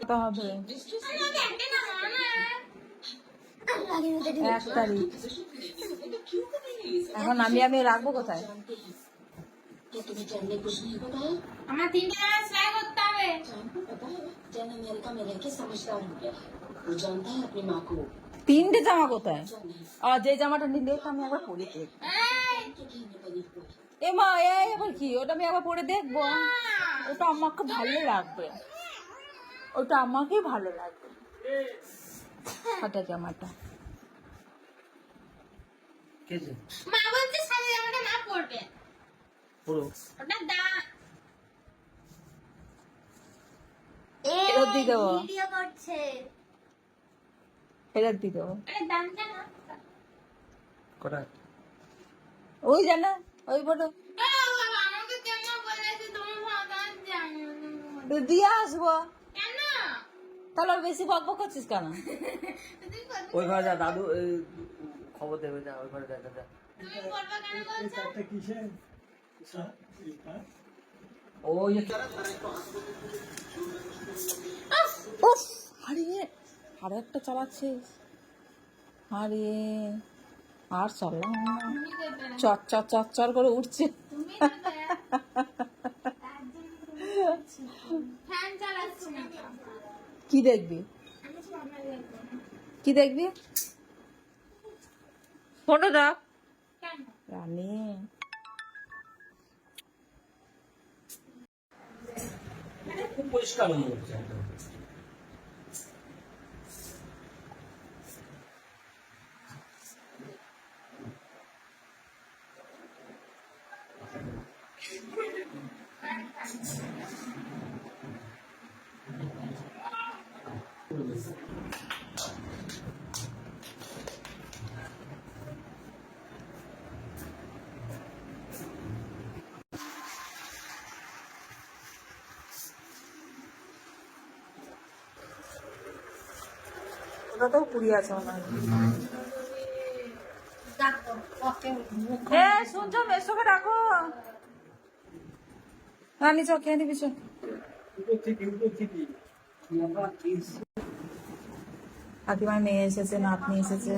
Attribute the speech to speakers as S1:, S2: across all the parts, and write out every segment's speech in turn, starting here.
S1: তো হবে এক তারিখ এখন আমি আমি রাখবো কোথায়
S2: क्या तुम्हें जानने कुछ नहीं पता है
S3: আমার তিনটে জামা সেলাই করতে হবে
S2: जान को पता है जैन अमेरिका में रह के समझदार हो गया है वो जानता है अपनी माँ को
S1: তিনটে জামা কোথায়
S2: जान नहीं
S1: আর যে জামাটা নিলে তো আমি একবার পরে দেখবো এ মা এই আবার কি? ওটা আমি আবার পরে দেখব। ওটা আমাকে ভালো লাগবে। ওটা আমাকে ভালো লাগবে। ফাটা জামাটা।
S3: মা বলতে সাদা জামাটা না পরবে।
S4: পুরো।
S3: ওটা দা
S1: ফেরত দিয়ে দেবো। ফেরত দিয়ে দেবো।
S4: কটা?
S1: ওই জানা ওই বড়। দিয়ে আসব। তাহলে বেশি বক বক করছিস কেন?
S4: ওই ঘরে যা দাদু খবর দেবে যা ওই ঘরে দেখা যা ওই
S1: হারিয়ে। আরও একটা চালাচ্ছিস। হারিয়ে। আর চললাম চর চর চর চর করে উঠছে। কি দেখবি? কি দেখবি? দেখ
S3: কেন
S1: রানী।
S4: খুব পরিষ্কার মনে হচ্ছে
S1: ওটাতেও পুরি আছে মনে হয়। এ শুনছো মেসোকে ডাকো। রানী চো খেয়ে নিবি চো কাকিমার মেয়ে এসেছে, নাতনি এসেছে।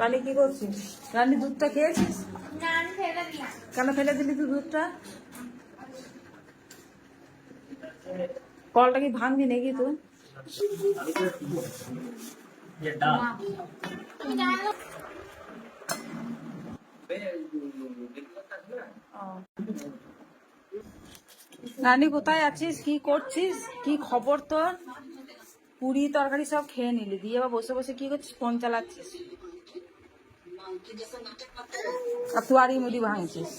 S1: রানী, কি করছিস? রানী, দুধটা খেয়েছিস? কেন ফেলে দিলি তুই দুধটা? কলটা কি ভাঙবি নাকি তুই?
S4: ये
S1: নানি, কোথায় আছিস? কি করছিস? কি খবর তোর? পুরি তরকারি সব খেয়ে নিলি। দিয়ে বা বসে বসে কি করছিস? ফোন চালাচ্ছিস। আর তুই মুড়ি ভাঙছিস।